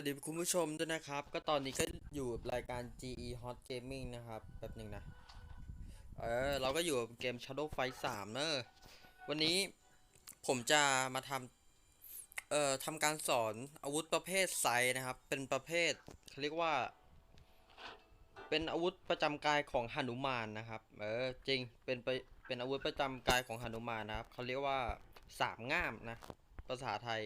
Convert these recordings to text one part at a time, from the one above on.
สวัสดีคุณผู้ชมด้วยนะครับ ก็ตอนนี้ก็อยู่รายการ GE Hot Gaming นะครับแป๊บหนึ่งนะ เออ เราก็อยู่กับเกม Shadow Fight 3เนอะวันนี้ผมจะมาทำเอ่อทำการสอนอาวุธประเภทไซนะครับ เป็นประเภทเขาเรียกว่า เป็นอาวุธประจำกายของหนุมานนะครับ เออ จริง เป็นไปเป็นอาวุธประจำกายของหนุมานนะครับเขาเรียกว่าสามง่ามนะ ภาษาไทย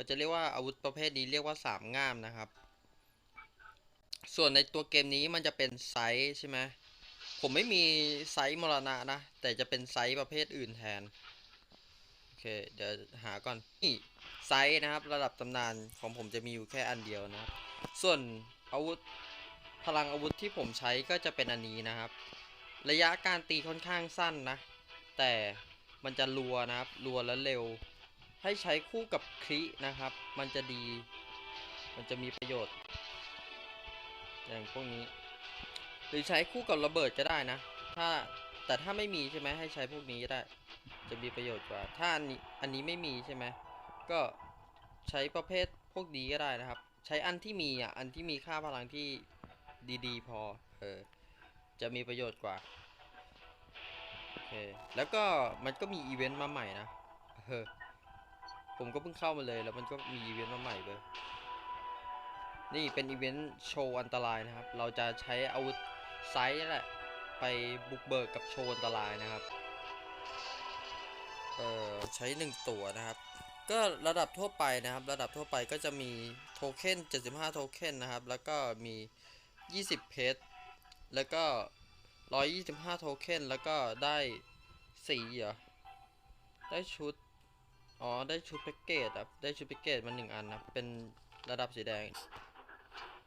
เขาจะเรียกว่าอาวุธประเภทนี้เรียกว่าสามง่ามนะครับ ส่วนในตัวเกมนี้มันจะเป็นไซส์ใช่ไหมผมไม่มีไซส์มรณะนะ แต่จะเป็นไซส์ประเภทอื่นแทน โอเค เดี๋ยวหาก่อน นี่ไซส์นะครับ ระดับตำนานของผมจะมีอยู่แค่อันเดียวนะครับ ส่วนอาวุธพลังอาวุธที่ผมใช้ก็จะเป็นอันนี้นะครับ ระยะการตีค่อนข้างสั้นนะ แต่มันจะรัวนะครับ รัวและเร็ว ให้ใช้คู่กับคลินะครับ มันจะดี มันจะมีประโยชน์ อย่างพวกนี้ หรือใช้คู่กับระเบิดก็ได้นะ ถ้าแต่ถ้าไม่มีใช่ไหมให้ใช้พวกนี้ก็ได้ จะมีประโยชน์กว่า ถ้าอันนี้อันนี้ไม่มีใช่ไหมก็ใช้ประเภทพวกนี้ก็ได้นะครับ ใช้อันที่มีอะ อันที่มีค่าพลังที่ดีๆ พอ เออ จะมีประโยชน์กว่า โอเค แล้วก็มันก็มีอีเวนต์มาใหม่นะ เออ ผมก็เพิ่งเข้ามาเลยแล้วมันก็มีอีเวนต์มาใหม่เลยนี่เป็นอีเวนต์โชว์อันตรายนะครับ เราจะใช้อาวุธไซส์นั่แหละไปบุกเบิกกับโชว์อันตรายนะครับ เอ่อใช้หนึ่งตัวนะครับ ก็ระดับทั่วไปนะครับ ระดับทั่วไปก็จะมีโทเค็น75 โทเค็นนะครับ แล้วก็มี 20 เพชร แล้วก็ 125 โทเค็น แล้วก็ได้สีเหรอ ได้ชุด อ๋อ ได้ชุดแพ็กเกจครับ ได้ชุดแพ็กเกจมาหนึ่งอันนะ เป็นระดับสีแดง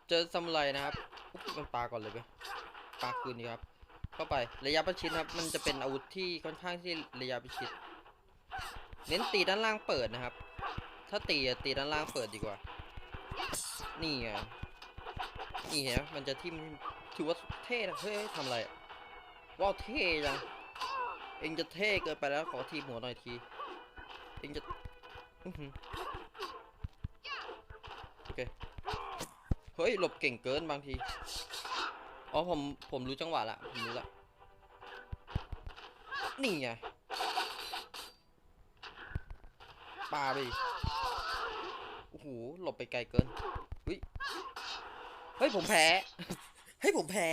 เจอซามูไรนะครับมันปาก่อนเลยไปปาคืนดีครับ เข้าไประยะประชิดครับ มันจะเป็นอาวุธที่ค่อนข้างที่ระยะประชิด เน้นตีด้านล่างเปิดนะครับ ถ้าตีตีด้านล่างเปิดดีกว่า นี่ไงนี่เห็นมมันจะทิ่มถือว่าเท่นะเฮ้ยทำอะไรอะว้าวเท่จังเองจะเท่เกินไปแล้วขอทีหัวหน่อยที เองจะโอเค เฮ้ย หลบเก่งเกินบางที อ๋อ ผม ผมรู้จังหวะละ ผมรู้ละ นี่ไงปาไปดิโอ้โห หลบไปไกลเกิน เฮ้ย เฮ้ย ผมแพ้ เฮ้ย ผมแพ้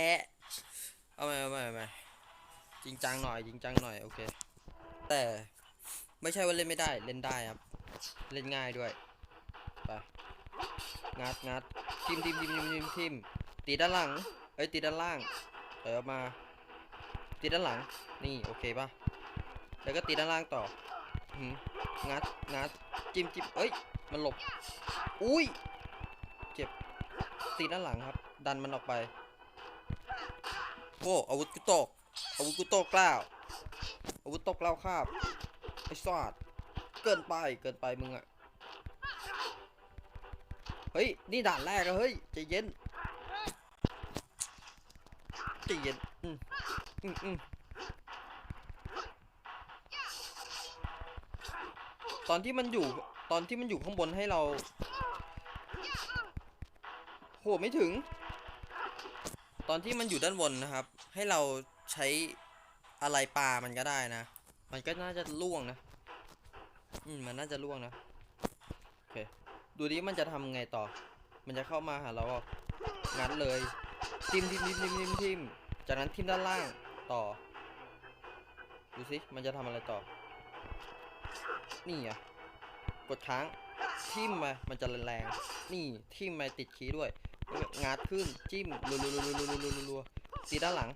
เอาใหมเอาใหมเอาใหมจริงจังหน่อย จริงจังหน่อย โอเค แต่ ไม่ใช่ว่าเล่นไม่ได้เล่นได้ครับ เล่นง่ายด้วยไปงัดงัดทิมทิมทิมทิมทิมทิมตีด้านหลังเอ้ยตีด้านล่างเออมาตีด้านหลังนี่โอเคป่ะแล้วก็ตีด้านล่างต่องัดงัดจิ้มจิ้มเอ้ยมันหลบอุ้ยเจ็บตีด้านหลังครับ ดันมันออกไปโอ้อาวุธกูตกอาวุธกูตกกล้าวอาวุธตกเล่าคาบ ไอ้ซอดเกินไปเกินไปมึงอะเฮ้ย นี่ด่านแรกอะเฮ้ยใจเย็นใจเย็นอืมอืมอืมตอนที่มันอยู่ตอนที่มันอยู่ข้างบนให้เราโหไม่ถึง ตอนที่มันอยู่ด้านบนนะครับ ให้เราใช้อะไรปามันก็ได้นะ มันก็น่าจะล่วงนะ อืม มันน่าจะล่วงนะ โอเค ดูดิมันจะทำไงต่อ มันจะเข้ามาหาเรางัดเลยทิมทิมทิมทิมทิมทิมจากนั้นทิมด้านล่างต่อ ดูสิ มันจะทำอะไรต่อ นี่อะ กดค้าง ทิมมา มันจะแรงๆ นี่ ทิมมาติดคีย์ด้วย งัดขึ้น จิ้มรัวรัวรัวรัวรัวรัวรัวตีด้านหลัง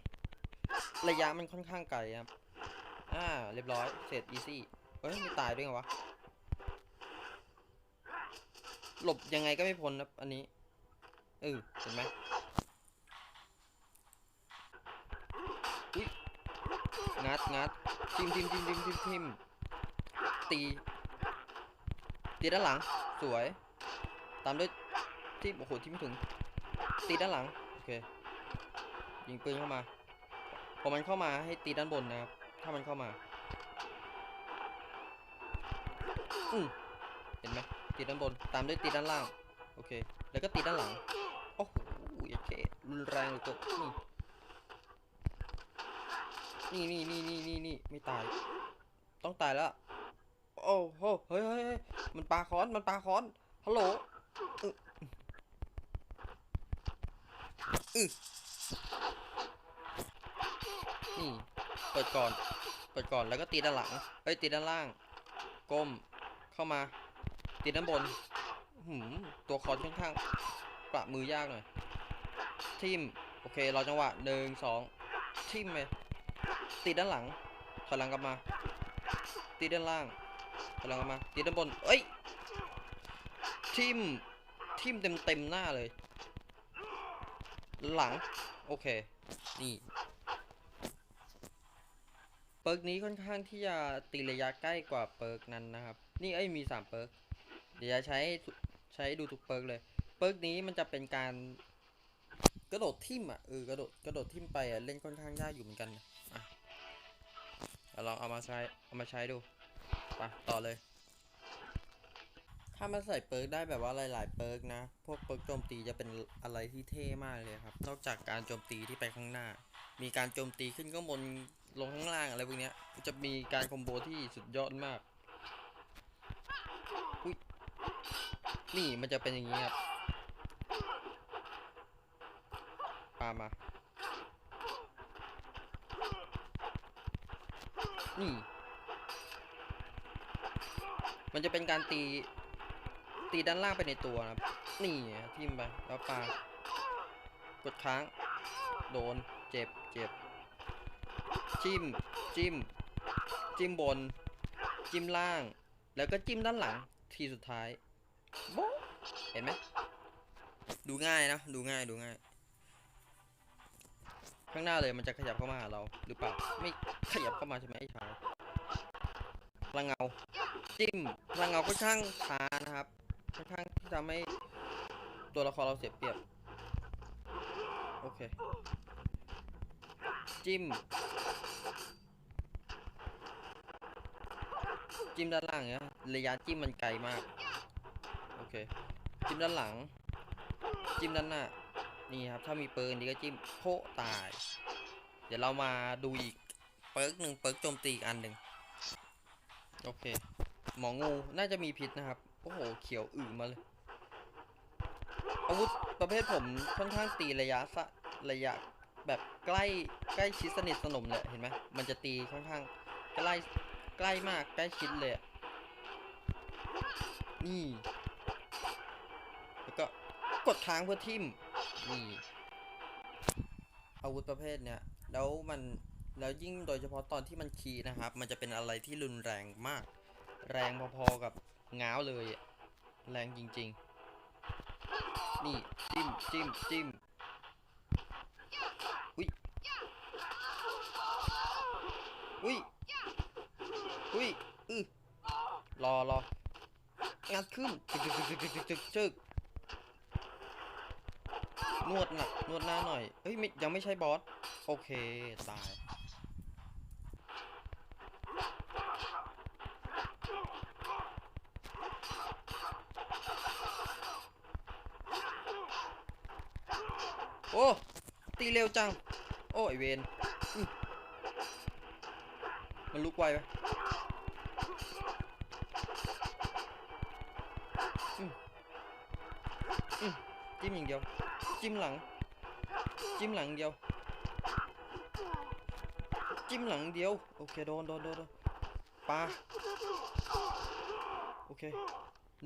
ระยะมันค่อนข้างไกลครับ อ่า เรียบร้อย เสร็จ อีซี่ เฮ้ยไม่ตายด้วยไงวะ หลบยังไงก็ไม่พ้นครับอันนี้ เออเห็นไหมอุ้ยงัดงัดทิมทิมทิมทิมทิมทิมตี ตีด้านหลัง สวย ตามด้วยที่โอ้โหที่ไม่ถึง ตีด้านหลัง โอเค ยิงปืนเข้ามา พอมันเข้ามาให้ตีด้านบนนะครับ ถ้ามันเข้ามาอืมเห็นไหมตีด้านบนตามด้วยตีด้านล่าง โอเค แล้วก็ตีด้านหลัง โอ้โหโอเครุนแรงเหลือเกินนี่นี่นี่นี่นี่นี่นี่ไม่ตาย ต้องตายแล้ว โอ้โหเฮ้ยเฮ้ยเฮ้ยมันปาค้อน มันปาค้อน ฮัลโหลอึอึนี่ เปิดก่อน เปิดก่อนแล้วก็ตีด้านหลังเฮ้ยตีด้านล่าง ก้ม เข้ามา ตีด้านบนหืมตัวคอนค่อนข้างประมือยากหน่อย ทิม โอเค รอจังหวะหนึ่งสองทิมเลยตีด้านหลัง ถอยหลังกลับมา ตีด้านล่าง ถอยหลังกลับมา ตีด้านบน เอ้ย ทิม ทิมเต็มเต็มหน้าเลย หลัง โอเค นี่ เปิร์กนี้ค่อนข้างที่จะตีระยะใกล้กว่าเปิร์กนั้นนะครับ นี่เอ้มีสามเปิร์กเดี๋ยวจะใช้ใช้ดูทุกเปิร์กเลย เปิร์กนี้มันจะเป็นการกระโดดทิ่มอะเออกระโดดกระโดดทิ่มไปอะเล่นค่อนข้างยากอยู่เหมือนกันอะเอาลองเอามาใช้เอามาใช้ดูไปต่อเลย ถ้ามันใส่เปิร์กได้แบบว่าหลายๆเปิร์กนะ พวกเปิร์กโจมตีจะเป็นอะไรที่เท่มากเลยครับ นอกจากการโจมตีที่ไปข้างหน้า มีการโจมตีขึ้นข้างบน ลงข้างล่างอะไรพวกเนี้ยจะมีการคอมโบที่สุดยอดมากนี่มันจะเป็นอย่างนี้ครับปามา นี่ มันจะเป็นการตี ตีด้านล่างไปในตัวนะครับ นี่ทิ่มไปแล้วปากดค้าง โดน เจ็บ เจ็บ จิ้ม จิ้ม จิ้มบน จิ้มล่าง แล้วก็จิ้มด้านหลัง ทีสุดท้ายโบเห็นไหม ดูง่ายนะ ดูง่าย ดูง่าย ข้างหน้าเลยมันจะขยับเข้ามาหาเรา หรือเปล่า ไม่ขยับเข้ามาใช่ไหมไอ้ชายพลังเงา จิ้ม พลังเงาค่อนข้างช้านะครับ ค่อนข้างที่ทำให้ตัวละครเราเสียเปรียบ โอเค จิ้ม จิ้มด้านล่างเนี่ยระยะจิ้มมันไกลมาก โอเค จิ้มด้านหลัง จิ้มด้านหน้า นี่ครับ ถ้ามีเปิร์กนี้ก็จิ้มโพตาย เดี๋ยวเรามาดูอีก เปิร์กหนึ่งเปิร์กโจมตีอีกอันหนึ่งโอเค หมองู น่าจะมีพิษนะครับ โอ้โห เขียวอื่มาเลยอาวุธประเภทผมค่อนข้างตีระยะสะระยะ แบบใกล้ใกล้ชิดสนิทสนมเลยเห็นไหมมันจะตีค่อนข้างใกล้ใกล้มากใกล้ชิดเลยนี่ แล้วก็กดค้างเพื่อทิ่มนี่อาวุธประเภทเนี้ยแล้วมันแล้วยิ่งโดยเฉพาะตอนที่มันคีนะครับ มันจะเป็นอะไรที่รุนแรงมาก แรงพอๆกับง้าวเลย แรงจริง ๆ นี่จิ้มจิ้มจิ้มอุ้ยอุ้ยอุ้ยอือ รอรองัดขึ้นจึกจึกจึกจึกจึกจึกจึกนวดหนักนวดหน้าหน่อยเฮ้ยยังไม่ใช่บอส โอเค ตาย โอ้ ตีเร็วจัง โอ้ไอเวนมันลุกไวไหม จิ้มอย่างเดียว จิ้มหลัง จิ้มหลังเดียว จิ้มหลังเดียว โอเคโดนโดนโดนโดนปาโอเค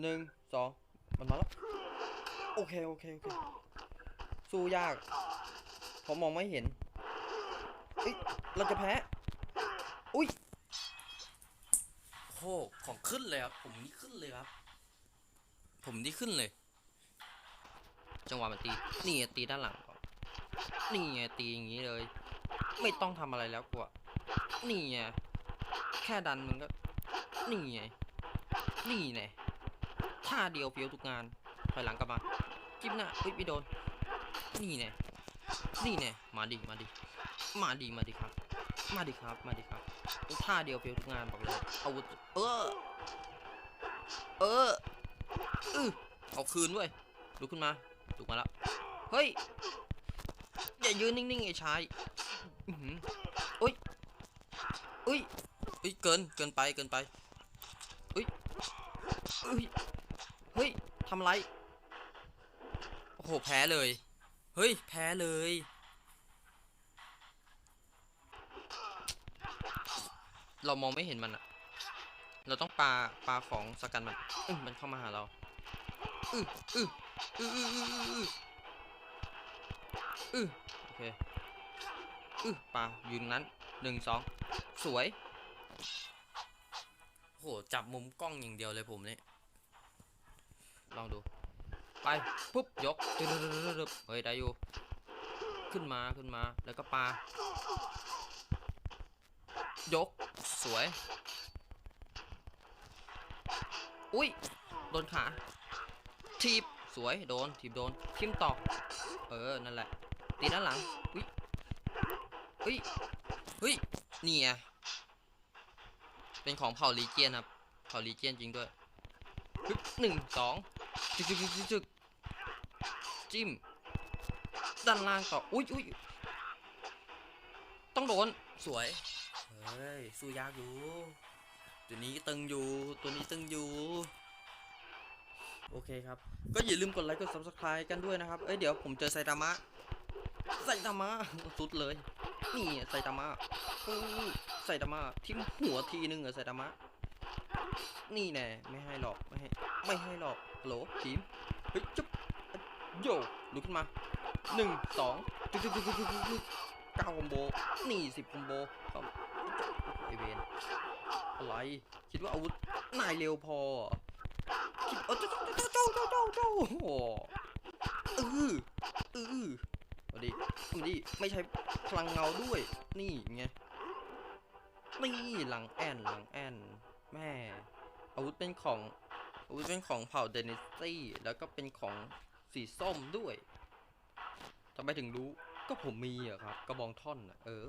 หนึ่งสองมันมาแล้ว โอเคโอเคโอเค สู้ยากผมมองไม่เห็นเอ้ยเราจะแพ้ อุ้ยโหของขึ้นเลยครับ ผมนี่ขึ้นเลยครับ ผมนี่ขึ้นเลย จังหวะมันตี นี่ไงตีด้านหลังก่อนนี่ไงตีอย่างนี้เลย ไม่ต้องทำอะไรแล้วกว่านี่ไงแค่ดันมึงก็ นี่ไงนี่ไงท่าเดียวเฟี้ยวทุกงานถอยหลังกลับมาจิ้มหน้าอุ้ยไม่โดน นี่แน่นี่แน่มาดิมาดิมาดิมาดิครับ มาดิครับ มาดิครับท่าเดียวเฟี้ยวทุกงานบอกเลยอาวุธเออ เอออือเอาคืนเว้ยลุกขึ้นมา ลุกมาแล้ว เฮ้ย อย่ายืนนิ่งๆไอ้ชายอุ้ยอุ้ยอุ้ย เกิน เกินไป เกินไปอุ้ยอุ้ย เฮ้ยทำไร โอ้โห แพ้เลย เฮ้ย แพ้เลย เรามองไม่เห็นมันอะเราต้องปา ปาของสกันมันอื้อมันเข้ามาหาเรา อืออือ อืออืออืออืออือโอเคอือปายืนนั้นหนึ่งสองสวยโหจับมุมกล้องอย่างเดียวเลยผมเนี่ยลองดู ไปปุ๊บยกตึ๊ดๆๆๆเฮ้ยได้อยู่ ขึ้นมาขึ้นมาแล้วก็ปายกสวย อุ้ยโดนขา ทีบ สวยโดนทีบโดนทิมตอกเออ นั่นแหละ ตีด้านหลังอุ้ยเฮ้ยเฮ้ยนี่ไงเป็นของเผ่าลีเจียนครับเผ่าลีเจียนจริงด้วยฮึบหนึ่งสองจึกจึกจึกจึกจึกจิ้มด้านล่างต่ออุ้ยอุ้ยต้องโดนสวยเฮ้ยสู้ยากอยู่ตัวนี้ตึงอยู่ตัวนี้ตึงอยู่ โอเคครับ ก็อย่าลืมกดไลค์กด subscribe กันด้วยนะครับ เอ้ยเดี๋ยวผมเจอไซตามะ ไซตามะสุดเลย นี่ไซตามะอู้ไซตามะทิ่มหัวทีนึงเหรอไซตามะ นี่แน่ไม่ให้หรอกไม่ให้ไม่ให้หรอกโหลทีมเฮ้ยจุ๊บโยลุกขึ้นมาหนึ่งสองจุ๊บจุ๊บจุ๊บจุ๊บจุ๊บเก้าคอมโบนี่สิบคอมโบครับไอเวนอะไร คิดว่าอาวุธนายเร็วพอ เหรอคิดเออเจ้าเจ้าเจ้าเจ้าเจ้าเจ้าโอ้โหเออเออมาดิมาดิไม่ใช้พลังเงาด้วย นี่ไงนี่หลังแอนหลังแอนแม่อาวุธเป็นของอาวุธเป็นของเผ่าเดนิสตี้แล้วก็เป็นของสีส้มด้วยทำไมถึงรู้ก็ผมมีอะครับ กระบองท่อนอะเออ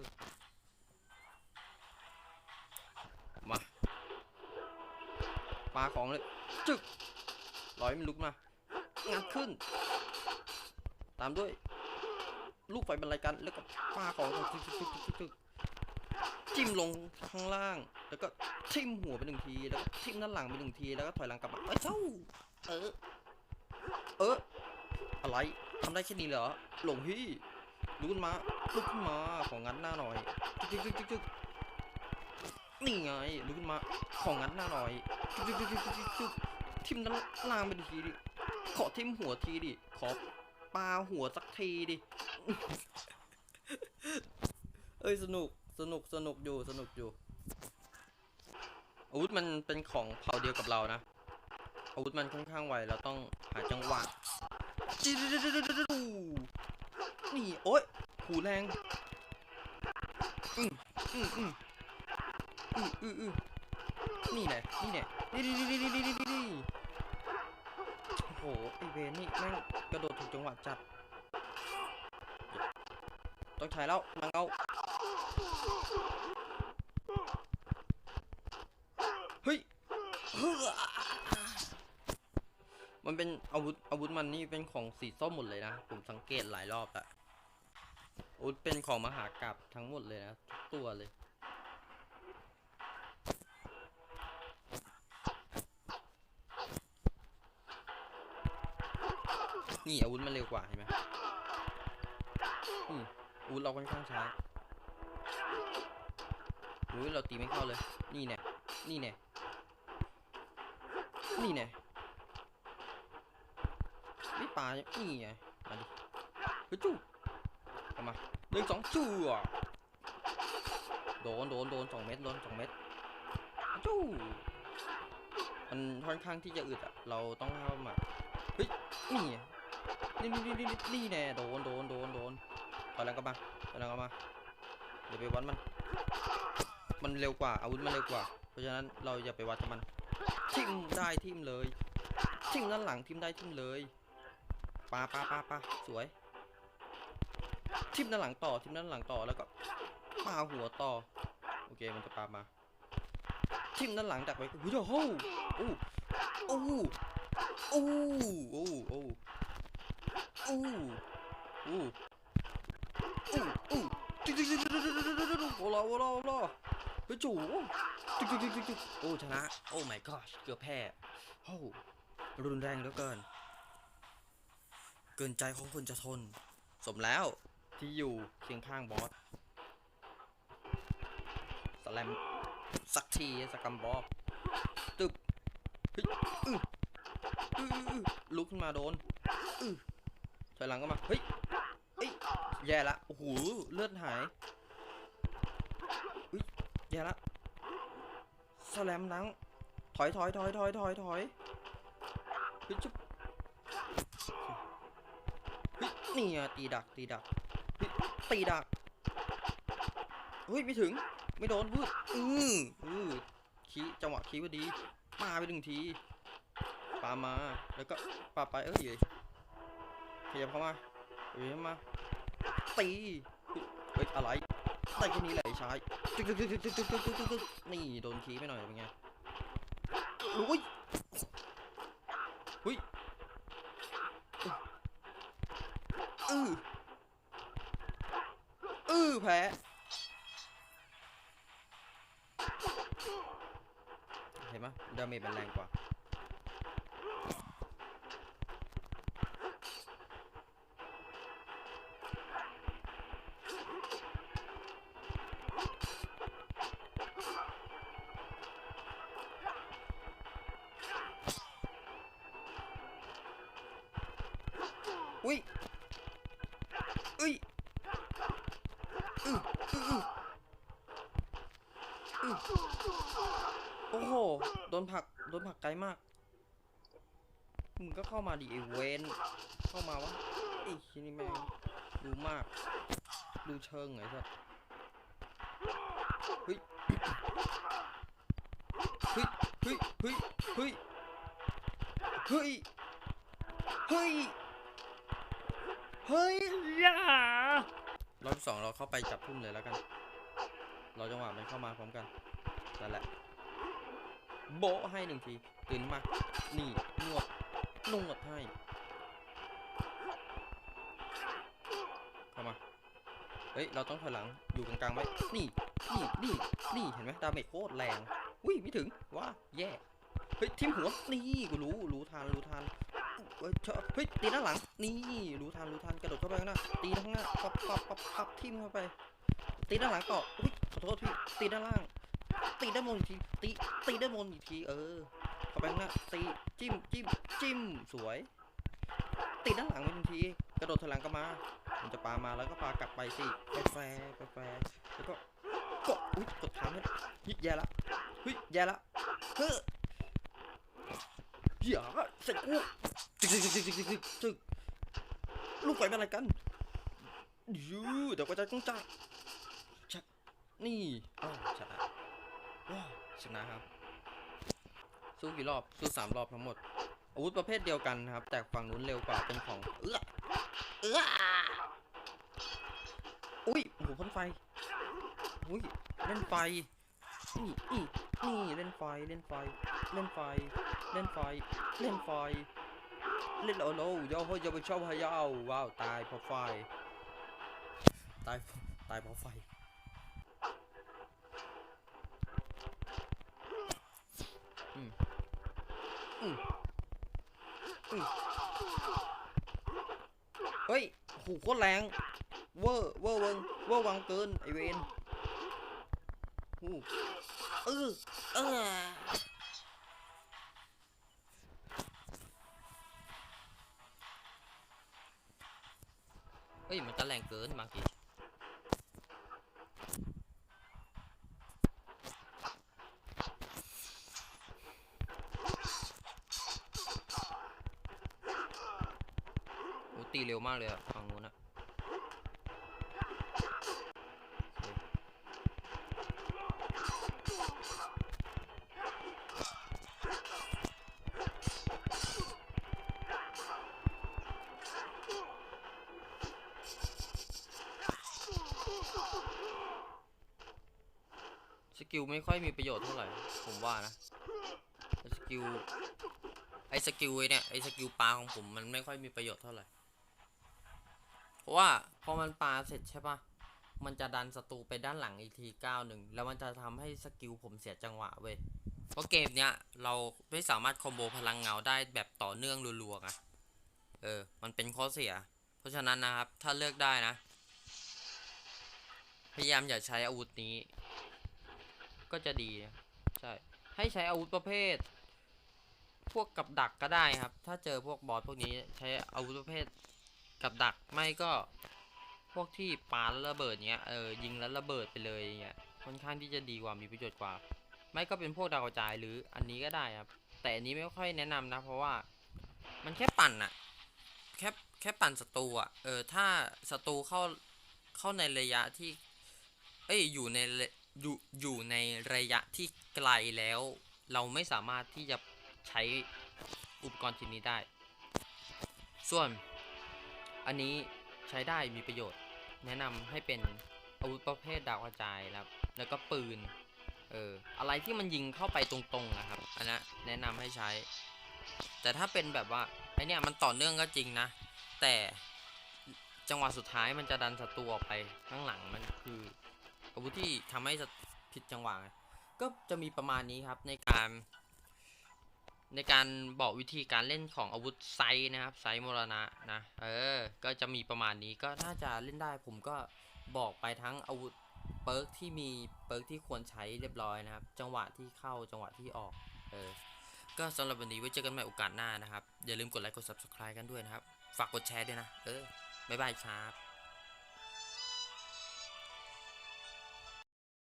มาปาของเลย จึกร้อยมันลุกมางัดขึ้น ตามด้วย ลูกไฟบรรลัยกัน แล้วก็ปาของจึกจึกจึกจึกจึกจึกจิ้มลงข้างล่าง แล้วก็ทิ่มหัวไปหนึ่งที แล้วก็ทิ่มด้านหลังไปหนึ่งที แล้วก็ถอยหลังกลับมาเอ้ยเจ้า เออ เออ อะไรทำได้แค่นี้เหรอ หลงพี่ลุกขึ้นมาลุกขึ้นมาของงัดหน้าหน่อยจึกจึกจึกจึกนี่ไงลุกขึ้นมา ของงัดหน้าหน่อยจึกจึกจึกจึกจึกจึกทิ่มด้านล่างไปทีดิ ขอทิมหัวทีดิ ขอปลาหัวสักทีดิ เอ้ยสนุก สนุก สนุกอยู่ สนุกอยู่ อาวุธมันเป็นของเผ่าเดียวกับเรานะ อาวุธมันค่อนข้างไว เราต้องหาจังหวะจินี่โอ๊ยหูแรงอืมอืมอืมอืออืออือ นี่แหละนี่แหละนี่นี่นี่นี่นี่นี่โอ้โหไอเวนนี่แม่งกระโดดถูกจังหวะจัดต้องใช้แล้วมังเอาเฮ้ยมันเป็นอาวุธอาวุธมันนี่เป็นของสีส้มหมดเลยนะ ผมสังเกตหลายรอบละอาวุธเป็นของมหากราบทั้งหมดเลยนะทุกตัวเลย นี่อาวุธมันเร็วกว่าเห็นไหมอืมอาวุธเราค่อนข้างช้าอุ้ยเราตีไม่เข้าเลย นี่แน่นี่แน่นี่แน่นี่ปลานี่ไงมาดิเฮ้ยจู้เข้ามาหนึ่งสองจู้อ่โดนโดนโดนสองเม็ดโดนสองเม็ดจู้มันค่อนข้างที่จะอึดอะ เราต้องเข้ามาเฮ้ยนี่ นี่นี่นี่นี่นี่แน่โดนโดนโดนโดนถอยหลังกลับมาถอยหลังกลับมาเดี๋ยวไปวัดมัน มันเร็วกว่าอาวุธมันเร็วกว่า เพราะฉะนั้นเราอย่าไปวัดกับมันทิมได้ทิมเลยทิมด้านหลังทิมได้ทิมเลยปาปาปาปาสวยทิมด้านหลังต่อทิมด้านหลังต่อแล้วก็ปาหัวต่อโอเคมันจะปามาทิมด้านหลังดักไว้โอ้โหโอ้โอ้โอ้โอ้ อู้อ้อู้อู้ติ๊กติ๊กติ๊กติ๊กติ๊กโอ้โหโอ้โหโอ้โหเฮ้ยจู่ติ๊กติ๊กติ๊กติ๊กโอ้ชนะ โอ้ my god เกือบแพ้โอ้รุนแรงเหลือเกิน เกินใจของคนจะทน สมแล้วที่อยู่เคียงข้างบอสสแลมสักทีสกัมบอสตึบลุกขึ้นมาโดน ถอยหลังก็มา เฮ้ยเฮ้ยแย่ละ โอ้โห เลือดหายอุ้ยแย่ละสแลมหลัง ถอยถอยถอยถอยถอยถอยเฮ้ยจุ๊บเฮ้ยนี่อะตีดัก ตีดักตีดัก เฮ้ย ไม่ถึง ไม่โดนวืดอืออือคีจังหวะคีพอดี มาไปหนึ่งทีปามา แล้วก็ปาไป เอ้ย ขยับเข้ามาเอ้ยมาตีเฮ้ยอะไรได้แค่นี้แหละไอ้ชายจึ๊กจึ๊กจึ๊กจึ๊กจึ๊กจึ๊กจึ๊กจึ๊กนี่โดนคีไปหน่อยเป็นไงอุ้ยอุ้ยอืออือแพ้เห็นไหมดาเมจมันแรงกว่า เข้ามาดิไอเวนเข้ามาวะไอ้ชิ้นนี้แม่งดูมาก ดูเชิงไงสัสเฮ้ยเฮ้ยเฮ้ยเฮ้ยเฮ้ยเฮ้ยเฮ้ยเฮ้ยอย่ารอบที่สองเราเข้าไปจับทุ่มเลยแล้วกัน เราจังหวะมันเข้ามาพร้อมกันนั่นแหละโบะให้หนึ่งทีตื่นมานี่นวด นวดให้เข้ามา เฮ้ย เราต้องถอยหลัง อยู่กลางๆไว้ นี่ นี่ นี่ นี่ เห็นไหมดาเมจโคตรแรง อุ้ย ไม่ถึง ว้า แย่ เฮ้ย ทิมหัว นี่ กูรู้ รู้ทัน รู้ทันเฮ้ย ตีด้านหลัง นี่ รู้ทัน รู้ทัน กระโดดเข้าไปข้างหน้า ตีด้านข้างหน้า ปับปับปับปับทิมเข้าไป ตีด้านหลังต่ออุ้ย ขอโทษพี่ ตีด้านล่าง ตีด้านบนอีกที ตี ตีด้านบนอีกที เออ เข้าไปข้างหน้า ตี จิ้ม จิ้ม จิ้มสวยตีด้านหลังไปหนึ่งที กระโดดถลังก็มา มันจะปามาแล้วก็ปากลับไปสิแฟแฟร์แฟแล้วก็กดอุ้ยกดทางให้ยิดแย่ละเฮ้ยแย่ละเฮ้ยอย่าเสร็จกูจึกจึกจึกจึกจึกจึกจึกลูกไฟเป็นอะไรกันยูเดี๋ยวก็จะต้องจ่ายชะนี่อ้าวชนะว้าชนะครับ สู้กี่รอบ สู้สามรอบทั้งหมด อาวุธประเภทเดียวกันนะครับ แต่ฝั่งนู้นเร็วกว่าเป็นของเอื้อเอื้ออุ้ยโอ้โหพ่นไฟอุ้ยเล่นไฟนี่นี่นี่เล่นไฟเล่นไฟ เล่นไฟ เล่นไฟ เล่นไฟ เล่นโอ้โหเดี๋ยวเฮ้ยจะไปชอบพะเยาว้าวตายเพราะไฟ ตายตายเพราะไฟอืมอืม เฮ้ยโหโคตรแรงเวอร์เวอร์เวิงเวอร์วังเกินไอเวนอู้เออเออเฮ้ยมันจะแรงเกินบางทีโอ้ตีเร็ วมากเลยอะฝั่งนู้นอะสกิลไม่ค่อยมีประโยชน์เท่าไหร่ ผมว่านะสกิลไอ้สกิลเนี่ยไอ้สกิลปลาของผมมันไม่ค่อยมีประโยชน์เท่าไหร่ ราะว่าพอมันปาเสร็จใช่ปะมันจะดันศัตรูไปด้านหลังอีกทีก้าวหนึ่งแล้วมันจะทำให้สกิลผมเสียจังหวะเว้ยเพราะเกมเนี้ยเราไม่สามารถคอมโบพลังเงาได้แบบต่อเนื่องรัวๆไงเออ มันเป็นข้อเสีย เพราะฉะนั้นนะครับ ถ้าเลือกได้นะ พยายามอย่าใช้อาวุธนี้ ก็จะดี ใช่ ให้ใช้อาวุธประเภท พวกกับดักก็ได้ครับ ถ้าเจอพวกบอสพวกนี้ใช้อาวุธประเภท กับดักไม่ก็พวกที่ปาระเบิดเงี้ยเออยิงแล้วระเบิดไปเลยเงี้ยค่อนข้างที่จะดีกว่ามีประโยชน์กว่า ไม่ก็เป็นพวกดาวกระจายหรืออันนี้ก็ได้ครับ แต่อันนี้ไม่ค่อยแนะนำนะ เพราะว่ามันแค่ปั่นอะแค่แค่ปั่นศัตรูอะเออถ้าศัตรูเข้าเข้าในระยะที่ เอ้ยอยู่ในอยู่อยู่ในระยะที่ไกลแล้ว เราไม่สามารถที่จะใช้อุปกรณ์ชิ้นนี้ได้ ส่วน อันนี้ใช้ได้มีประโยชน์ แนะนำให้เป็นอาวุธประเภทดาวกระจายนะครับ แล้วก็ปืน เออ อะไรที่มันยิงเข้าไปตรงๆนะครับ อันนั้นแนะนำให้ใช้ แต่ถ้าเป็นแบบว่าไอเนี้ยมันต่อเนื่องก็จริงนะ แต่จังหวะสุดท้ายมันจะดันศัตรูออกไปข้างหลังมันคืออาวุธที่ทำให้ผิดจังหวะก็จะมีประมาณนี้ครับในการ ในการบอกวิธีการเล่นของอาวุธไซนะครับไซมรณะนะเออ ก็จะมีประมาณนี้ก็น่าจะเล่นได้ผมก็บอกไปทั้งอาวุธเปิร์กที่มีเปิร์กที่ควรใช้เรียบร้อยนะครับ จังหวะที่เข้าจังหวะที่ออกเออก็สำหรับวันนี้ไว้เจอกันใหม่โอกาสหน้านะครับ อย่าลืมกดไลค์กด subscribe กันด้วยนะครับ ฝากกดแชร์ด้วยนะ เออบ๊ายบายครับ